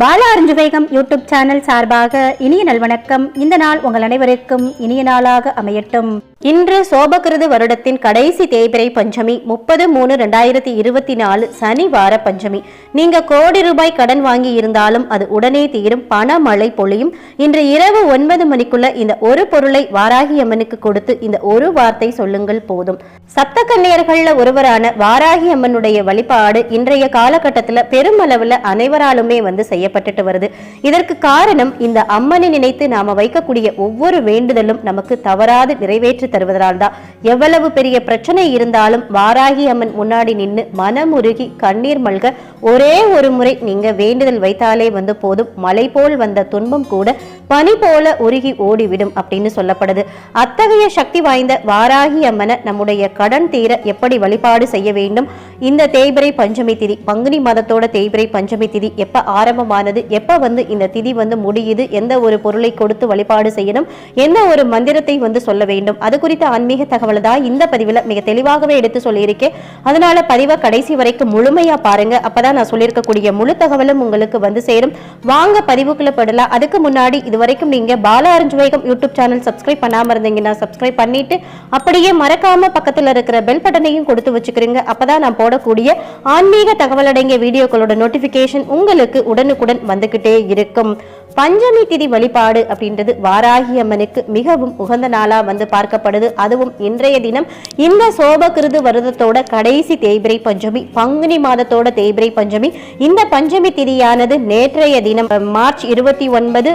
பாலா அருஞ்சுவேகம் YouTube channel சார்பாக இனிய நல்வணக்கம் இந்த நாள் உங்கள் அனைவருக்கும் இனிய நாளாக அமையட்டும். இன்று சோபகிருது வருடத்தின் கடைசி தேய்பிரை பஞ்சமி முப்பது மூணு ரெண்டாயிரத்தி இருபத்தி நாலு சனிவார பஞ்சமி. நீங்க கோடி ரூபாய் கடன் வாங்கி இருந்தாலும் அது உடனே தீரும். பணமழை பொழியும். இன்று இரவு ஒன்பது மணிக்குள்ள இந்த ஒரு பொருளை வாராகி அம்மனுக்கு கொடுத்து இந்த ஒரு வார்த்தை சொல்லுங்கள் போதும். சப்த கன்னியர்கள்ல ஒருவரான வாராகி அம்மனுடைய வழிபாடு இன்றைய காலகட்டத்தில் பெருமளவில் அனைவராலும் வந்து செய்யப்பட்டுட்டு வருது. இதற்கு காரணம் இந்த அம்மனை நினைத்து நாம வைக்கக்கூடிய ஒவ்வொரு வேண்டுதலும் நமக்கு தவறாது நிறைவேற்றி தருவதால் தான் எவ்வளவு பெரிய பிரச்சனை இருந்தாலும் வாராகி அம்மன் முன்னாடி நின்று மனமுருகி கண்ணீர் மல்க ஒரே ஒரு முறை நீங்க வேண்டுதல் வைத்தாலே வந்து போதும். மலை போல் வந்த துன்பம் கூட பனி போல உருகி ஓடிவிடும் அப்படின்னு சொல்லப்படுது. அத்தகைய சக்தி வாய்ந்த வாராகி அம்மனை நம்முடைய கடன் தீர எப்படி வழிபாடு செய்ய வேண்டும்? இந்த தேய்பிரை பஞ்சமி திதி பங்குனி மாதத்தோட தேய்பிரை பஞ்சமி திதி எப்ப ஆரம்பமானது? எப்ப வந்து இந்த திதி வந்து முடியுது? எந்த ஒரு பொருளை கொடுத்து வழிபாடு செய்யணும்? எந்த ஒரு மந்திரத்தை வந்து சொல்ல வேண்டும்? அது குறித்த ஆன்மீக தகவல் தான் இந்த பதிவில் மிக தெளிவாகவே எடுத்து சொல்லியிருக்கேன். அதனால பதிவை கடைசி வரைக்கும் முழுமையா பாருங்க. அப்பதான் நான் சொல்லியிருக்கக்கூடிய முழு தகவலும் உங்களுக்கு வந்து சேரும். வாங்க பதிவுக்குள்ள படலாம் அதுக்கு முன்னாடி இது வரைக்கும் நீங்க பாலா அருஞ்சுவேகம் யூடியூப் சேனல் சப்ஸ்கிரைப் பண்ணாம இருந்தீங்கன்னா சப்ஸ்கிரைப் பண்ணிட்டு அப்படியே மறக்காம பக்கத்துல இருக்கிற பெல் பட்டனையும் கொடுத்து வச்சுக்கிறீங்க. அப்பதான் நான் போடக்கூடிய ஆன்மீக தகவல் அடங்கிய வீடியோக்களோட நோட்டிபிகேஷன் உங்களுக்கு உடனுக்குடன் வந்துகிட்டே இருக்கும். பஞ்சமி திதி வழிபாடு அப்படின்றது வாராகி அம்மனுக்கு மிகவும் உகந்த நாளா வந்து பார்க்கப்படுது. அதுவும் இன்றைய தினம் இந்த சோபகிருது வருதத்தோட கடைசி தேய்பிரை பஞ்சமி பங்குனி மாதத்தோட தேய்பிரை பஞ்சமி. இந்த பஞ்சமி திதியானது நேற்றைய தினம் மார்ச் இருபத்தி ஒன்பது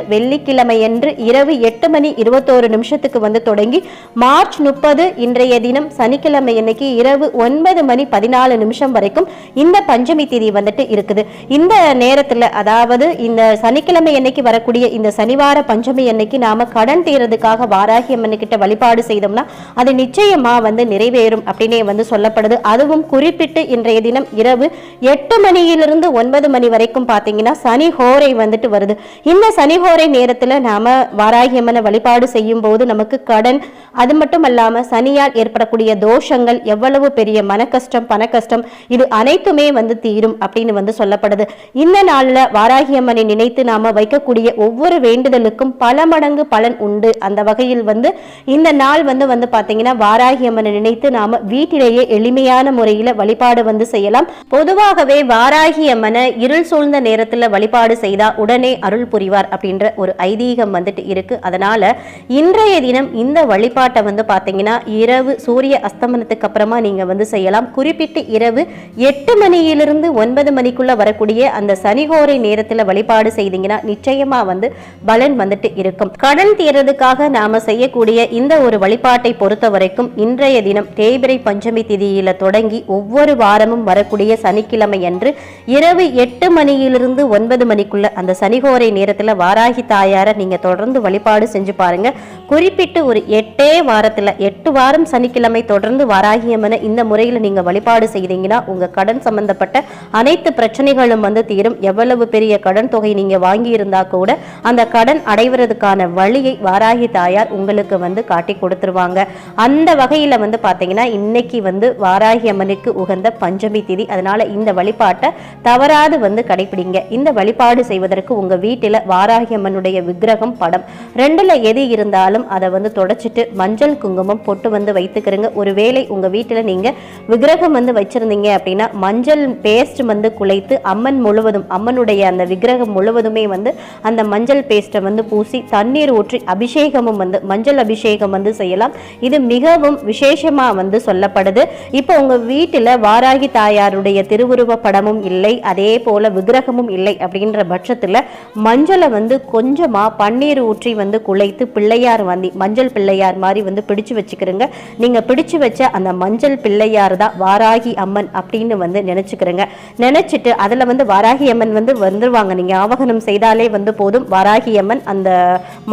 வெள்ளிக்கிழமையன்று இரவு எட்டு மணி இருபத்தோரு நிமிஷத்துக்கு வந்து தொடங்கி மார்ச் முப்பது இன்றைய தினம் சனிக்கிழமை அன்னைக்கு இரவு ஒன்பது மணி பதினாலு நிமிஷம் வரைக்கும் இந்த பஞ்சமி திதி வந்துட்டு இருக்குது. இந்த நேரத்தில் அதாவது இந்த சனிக்கிழமை அன்னைக்கு வரக்கூடிய இந்த சனிவார பஞ்சமி அன்னைக்கு நாம கடன் தீரதுக்காக வாராகி அம்மன்கிட்ட வழிபாடு செய்தோம்னா அது நிச்சயமா வந்து நிறைவேறும் அப்படின்னே வந்து சொல்லப்படுது. அதுவும் குறிப்பிட்டு இன்றைய தினம் இரவு எட்டு மணியிலிருந்து ஒன்பது மணி வரைக்கும் பார்த்தீங்கன்னா சனி ஹோரை வந்துட்டு வருது. இந்த சனி ஹோரை நேரத்தில் நேரத்தில் நாம் வாராகியம்மனை வழிபாடு செய்யும் போது நமக்கு கடன் அது மட்டும் அல்லாம சனியால் ஏற்படக்கூடிய தோஷங்கள் எவ்வளவு பெரிய மன கஷ்டம் பண கஷ்டம் இது அனைத்துமே வந்து தீரும் அப்படின்னு வந்து சொல்லப்படுது. இந்த நாளில் வாராகியம்மனை நினைத்து நாம் வைக்கக்கூடிய ஒவ்வொரு வேண்டுதலுக்கும் பல மடங்கு பலன் உண்டு. அந்த வகையில் வந்து இந்த நாள் வந்து வந்து பார்த்தீங்கன்னா வாராகியம்மனை நினைத்து நாம் வீட்டிலேயே எளிமையான முறையில் வழிபாடு வந்து செய்யலாம். பொதுவாகவே வாராகியம்மனை இருள் சூழ்ந்த நேரத்தில் வழிபாடு செய்தால் உடனே அருள் புரிவார் அப்படின்ற ஒரு ஐ ஐதீகம் வந்துட்டு இருக்கு. அதனால இன்றைய தினம் இந்த வழிபாட்டை வந்து பார்த்தீங்கன்னா இரவு சூரிய அஸ்தமனத்துக்கு அப்புறமா நீங்க வந்து செய்யலாம். குறிப்பிட்டு இரவு எட்டு மணியிலிருந்து ஒன்பது மணிக்குள்ள வரக்கூடிய அந்த சனிகோரை நேரத்தில் வழிபாடு செய்தீங்கன்னா நிச்சயமா வந்து பலன் வந்துட்டு இருக்கும். கடன் தீர்றதுக்காக நாம செய்யக்கூடிய இந்த ஒரு வழிபாட்டை பொறுத்த வரைக்கும் இன்றைய தினம் தேய்பிரை பஞ்சமி திதியில தொடங்கி ஒவ்வொரு வாரமும் வரக்கூடிய சனிக்கிழமை அன்று இரவு எட்டு மணியிலிருந்து ஒன்பது மணிக்குள்ள அந்த சனிகோரை நேரத்தில் வாராகி தாயார் நீங்க தொடர்ந்து வழிபாடு செஞ்சு பாருங்க. குறிப்பிட்டு ஒரு எட்டே வாரத்துல எட்டு வாரம் சனிக்கிழமை தொடர்ந்து வாராகி இந்த முறையில் நீங்க வழிபாடு செய்தீங்கன்னா உங்க கடன் சம்பந்தப்பட்ட அனைத்து பிரச்சனைகளும் வந்து தீரும். எவ்வளவு பெரிய கடன் தொகை நீங்க வாங்கி இருந்தா கூட அந்த கடன் அடைவதற்கான வழியை வாராகி தாயார் உங்களுக்கு வந்து காட்டி கொடுத்துருவாங்க. அந்த வகையில வந்து பாத்தீங்கன்னா இன்னைக்கு வந்து வாராகி அம்மனுக்கு உகந்த பஞ்சமி திதி. அதனால இந்த வழிபாட்டை தவறாது வந்து கடைபிடிங்க இந்த வழிபாடு செய்வதற்கு உங்க வீட்டில வாராகி அம்மனுடைய விக்கிரகம் படம். ரெண்டுல எது இருந்தாலும் அதை வந்து தொடச்சிட்டு மஞ்சள் குங்குமம் பொட்டு வந்து வைத்துக்கிறங்க. ஒருவேளை உங்க வீட்டில் நீங்க விக்கிரகம் வந்து வச்சிருந்தீங்க அப்படின்னா மஞ்சள் பேஸ்ட் வந்து குலைத்து அம்மன் முழுவதும் அம்மனுடைய அந்த விக்கிரகம் முழுவதுமே வந்து அந்த மஞ்சள் பேஸ்ட்டை வந்து பூசி தண்ணீர் ஊற்றி அபிஷேகமும் வந்து மஞ்சள் அபிஷேகம் வந்து செய்யலாம். இது மிகவும் விசேஷமா வந்து சொல்லப்படுது. இப்போ உங்க வீட்டில் வாராகி தாயாருடைய திருவுருவ படமும் இல்லை அதே போல விக்கிரகமும் இல்லை அப்படின்ற பட்சத்துல மஞ்சளை வந்து கொஞ்சம் பன்னீர் ஊற்றி வந்து குலைத்து பிள்ளையார் வந்தி மஞ்சள் பிள்ளையார் மாதிரி வந்து பிடிச்சு வச்சுக்கிறோங்க. நீங்க பிடிச்சு வச்ச அந்த மஞ்சள் பிள்ளையார் தான் வாராகி அம்மன் அப்படின்னு வந்து நினச்சிக்கிறோங்க. நினைச்சிட்டு அதில் வந்து வாராகி அம்மன் வந்து வந்துருவாங்க. நீங்க ஆவகனம் செய்தாலே வந்து போதும். வாராகி அம்மன் அந்த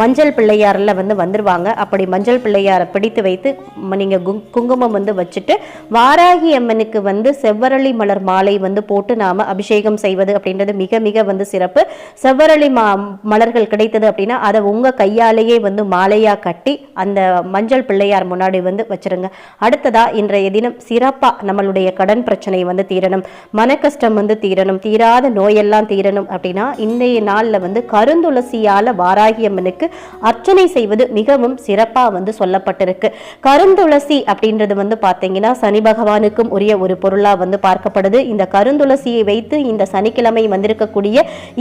மஞ்சள் பிள்ளையாரில் வந்து வந்துருவாங்க. அப்படி மஞ்சள் பிள்ளையாரை பிடித்து வைத்து நீங்கள் நீங்க குங்குமம் வந்து வச்சுட்டு வாராகி அம்மனுக்கு வந்து செவ்வரளி மலர் மாலை வந்து போட்டு நாம அபிஷேகம் செய்வது அப்படின்றது மிக மிக வந்து சிறப்பு. செவ்வரளி மா மலர்கள் கிடைத்தது அப்படின்னா அதை உங்கள் கையாலேயே வந்து மாலையாக கட்டி அந்த மஞ்சள் பிள்ளையார் முன்னாடி வந்து வச்சுருங்க. அடுத்ததா இன்றைய தினம் சிறப்பாக நம்மளுடைய கடன் பிரச்சனை வந்து தீரணும். மன கஷ்டம் வந்து தீரணும். தீராத நோயெல்லாம் தீரணும் அப்படின்னா இன்றைய நாளில் வந்து கருந்துளசியால் வாராகியம்மனுக்கு அர்ச்சனை செய்வது மிகவும் சிறப்பாக வந்து சொல்லப்பட்டிருக்கு. கருந்துளசி அப்படின்றது வந்து பார்த்தீங்கன்னா சனி பகவானுக்கும் உரிய ஒரு பொருளாக வந்து பார்க்கப்படுது. இந்த கருந்துளசியை வைத்து இந்த சனிக்கிழமை வந்திருக்கக்கூடிய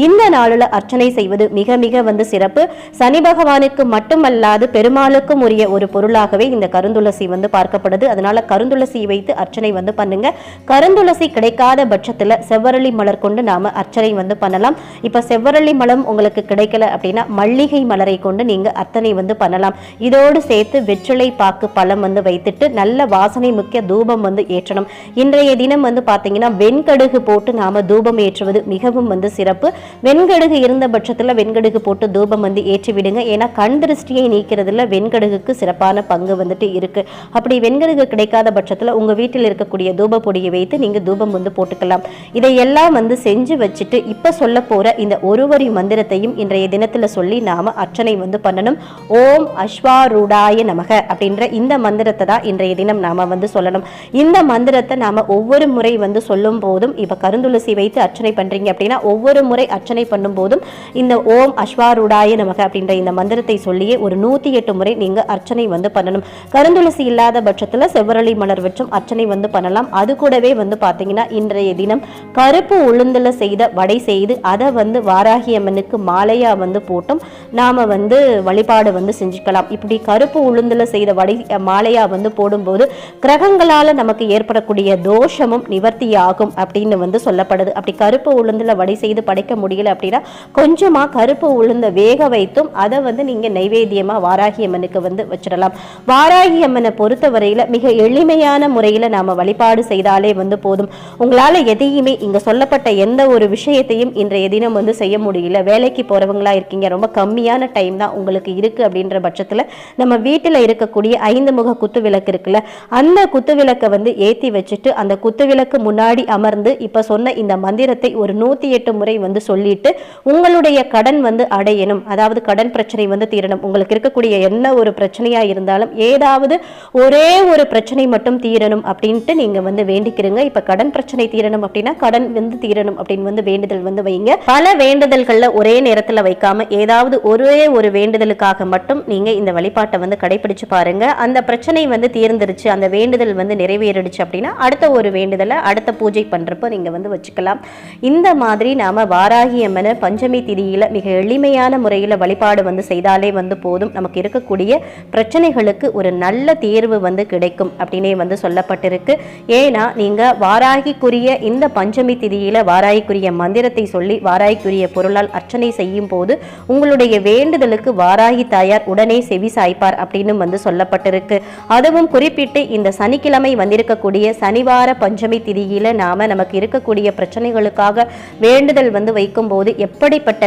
இந்த நாளில் அர்ச்சனை செய்வது மிக மிக வந்து சிறப்பு. சனி பகவானுக்கு மட்டுமல்லாது பெருமாளுக்கும் உரிய ஒரு பொருளாகவே இந்த கருந்துளசி வந்து பார்க்கப்படுது. அதனால கருந்துளசி வைத்து அர்ச்சனை வந்து பண்ணுங்க. கருந்துளசி கிடைக்காத பட்சத்தில் செவ்வரளி மலர் கொண்டு நாம அர்ச்சனை வந்து பண்ணலாம். இப்ப செவ்வரளி மலம் உங்களுக்கு கிடைக்கல அப்படின்னா மல்லிகை மலரை கொண்டு நீங்க அர்த்தனை வந்து பண்ணலாம். இதோடு சேர்த்து வெற்றிலை பாக்கு பழம் வந்து வைத்துட்டு நல்ல வாசனை முக்கிய தூபம் வந்து ஏற்றணும். இன்றைய தினம் வந்து பார்த்தீங்கன்னா வெண்கடுகு போட்டு நாம தூபம் ஏற்றுவது மிகவும் வந்து சிறப்பு. வெண்கடுகு இருந்த பட்சத்தில் வெண்கடுகு போட்டு தூபம் வந்து ஏற்றி விடுங்க ஏன்னா கண் திருஷ்டியை நீக்கிறதுல வெண்கடுகுக்கு சிறப்பான பங்கு வந்துட்டு இருக்கு. அப்படி வெண்கடுகு கிடைக்காத பட்சத்துல உங்க வீட்டில் இருக்கக்கூடிய தூப பொடியை வைத்து நீங்க தூபம் வந்து போட்டுக்கலாம். இதையெல்லாம் வந்து செஞ்சு வச்சுட்டு இப்ப சொல்ல போற இந்த ஒரு வரி மந்திரத்தையும் இன்றைய தினத்துல சொல்லி நாம அர்ச்சனை வந்து பண்ணணும். ஓம் அஸ்வாரூடாய நமக அப்படின்ற இந்த மந்திரத்தை தான் இன்றைய தினம் நாம வந்து சொல்லணும். இந்த மந்திரத்தை நாம ஒவ்வொரு முறை வந்து சொல்லும் போதும் இப்ப கருந்துளசி வைத்து அர்ச்சனை பண்றீங்க அப்படின்னா ஒவ்வொரு முறை அர்ச்சனை பண்ணும் போதும் இந்த ஓம் அஸ்வாரூடாய நமக அப்படின்ற இந்த மந்திரத்தை சொல்லியே ஒரு நூத்தி எட்டு முறை நீங்க அர்ச்சனை வந்து பண்ணணும். கருந்துளசி இல்லாத பட்சத்துல செவ்வரளி மலர் வச்சும் அர்ச்சனை வந்து பண்ணலாம். அது கூடவே வந்து பாத்தீங்கன்னா இன்றைய தினம் கருப்பு உளுந்துல செய்த வடை செய்து அதை வந்து வாராகி அம்மனுக்கு மாலையா வந்து போட்டும். நாம வந்து வழிபாடு வந்து செஞ்சுக்கலாம். இப்படி கருப்பு உளுந்துல செய்த வடை அஹ், மாலையா வந்து போடும்போது கிரகங்களால நமக்கு ஏற்படக்கூடிய தோஷமும் நிவர்த்தியாகும் அப்படின்னு வந்து சொல்லப்படுது. அப்படி கருப்பு உளுந்துல வடை செய்து படைக்க முடியல அப்படின்னா கொஞ்சமா கருப்பு உளுந்த வேக வைத்தும் அதை வந்து நீங்க நைவேத்தியமாக வாராகி அம்மனுக்கு வந்து வச்சிடலாம். வாராகி அம்மனை பொறுத்தவரையில மிக எளிமையான முறையில நாம வழிபாடு செய்தாலே வந்து போதும். உங்களால எதையுமே இங்க சொல்லப்பட்ட எந்த ஒரு விஷயத்தையும் இன்றைய தினம் வந்து செய்ய முடியல. வேலைக்கு போறவங்களா இருக்கீங்க. ரொம்ப கம்மியான டைம் தான் உங்களுக்கு இருக்கு அப்படின்ற பட்சத்துல நம்ம வீட்டுல இருக்கக்கூடிய ஐந்து முக குத்து விளக்கு இருக்குல்ல அந்த குத்து விளக்கை வந்து ஏத்தி வச்சுட்டு அந்த குத்து விளக்கு முன்னாடி அமர்ந்து இப்போ சொன்ன இந்த மந்திரத்தை ஒரு நூத்தி எட்டு முறை வந்து சொல்லிட்டு உங்களுடைய கடன் வந்து அடைய அடையணும் அதாவது கடன் பிரச்சனை வந்து தீரணும். உங்களுக்கு இருக்கக்கூடிய என்ன ஒரு பிரச்சனையா இருந்தாலும் ஏதாவது ஒரே ஒரு பிரச்சனை மட்டும் தீரணும் அப்படின்ட்டு நீங்க வந்து வேண்டிக்கிறீங்க. இப்ப கடன் பிரச்சனை தீரணும் அப்படின்னா கடன் வந்து தீரணும் அப்படின்னு வந்து வேண்டுதல் வந்து வைங்க. பல வேண்டுதல்கள்ல ஒரே நேரத்துல வைக்காம ஏதாவது ஒரே ஒரு வேண்டுதலுக்காக மட்டும் நீங்க இந்த வழிபாட்டை வந்து கடைபிடிச்சு பாருங்க. அந்த பிரச்சனை வந்து தீர்ந்துருச்சு அந்த வேண்டுதல் வந்து நிறைவேறிடுச்சு அப்படின்னா அடுத்த ஒரு வேண்டுதலை அடுத்த பூஜை பண்றப்ப நீங்க வந்து வச்சுக்கலாம். இந்த மாதிரி நாம வாராகி அம்மனை பஞ்சமி திதியில மிக எளிமையான முறையில வழிபாடு வந்து செய்தாலே வந்து போதும். நமக்கு இருக்கக்கூடிய பிரச்சனைகளுக்கு ஒரு நல்ல தீர்வு வந்து கிடைக்கும் அப்படின்னே வந்து சொல்லப்பட்டிருக்கு. ஏன்னா நீங்க வாராகிக்குரிய இந்த பஞ்சமி திதியில் வாராகிக்குரிய மந்திரத்தை சொல்லி வாராகிக்குரிய பொருளால் அர்ச்சனை செய்யும் போது உங்களுடைய வேண்டுதலுக்கு வாராகி தாயார் உடனே செவி சாய்ப்பார் அப்படின்னு வந்து சொல்லப்பட்டிருக்கு. அதுவும் குறிப்பிட்டு இந்த சனிக்கிழமை வந்திருக்கக்கூடிய சனிவார பஞ்சமி திதியில் நாம நமக்கு இருக்கக்கூடிய பிரச்சனைகளுக்காக வேண்டுதல் வந்து வைக்கும் போது எப்படிப்பட்ட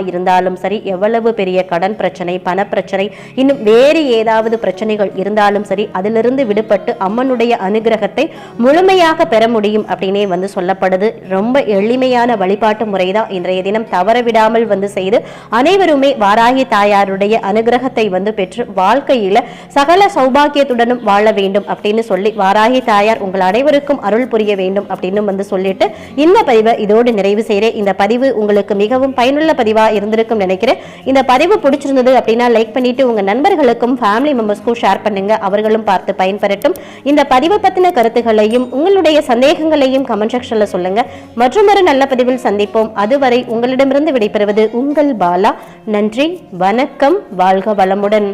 இருந்தால் வந்தாலும் சரி எவ்வளவு பெரிய கடன் பிரச்சனை பணப்பிரச்சனை இன்னும் வேறு ஏதாவது பிரச்சனைகள் இருந்தாலும் சரி அதிலிருந்து விடுபட்டு அம்மனுடைய அனுகிரகத்தை முழுமையாக பெற முடியும் அப்படின்னே வந்து சொல்லப்படுது. ரொம்ப எளிமையான வழிபாட்டு முறை தான் இன்றைய தினம் தவற விடாமல் வந்து செய்து அனைவருமே வாராகி தாயாருடைய அனுகிரகத்தை வந்து பெற்று வாழ்க்கையில சகல சௌபாகியத்துடனும் வாழ வேண்டும் அப்படின்னு சொல்லி வாராகி தாயார் உங்கள் அனைவருக்கும் அருள் புரிய வேண்டும் அப்படின்னு வந்து சொல்லிட்டு இந்த பதிவை இதோடு நிறைவு செய்கிறேன். இந்த பதிவு உங்களுக்கு மிகவும் பயனுள்ள பதிவா இருந்திருக்கும் நினைக்கிறேன். இந்த பதிவு பிடிச்சிருந்தது அப்படின்னா லைக் பண்ணிட்டு உங்க நண்பர்களுக்கும் ஃபேமிலி மெம்பர்ஸ்க்கும் ஷேர் பண்ணுங்க. அவர்களும் பார்த்து பயன்பெறட்டும். இந்த பதிவை பத்தின கருத்துகளையும் உங்களுடைய சந்தேகங்களையும் கமெண்ட் செக்ஷன்ல சொல்லுங்க. மற்றும் ஒரு நல்ல பதிவில் சந்திப்போம். அதுவரை உங்களிடமிருந்து விடைபெறுவது உங்கள் பாலா. நன்றி வணக்கம் வாழ்க வளமுடன்.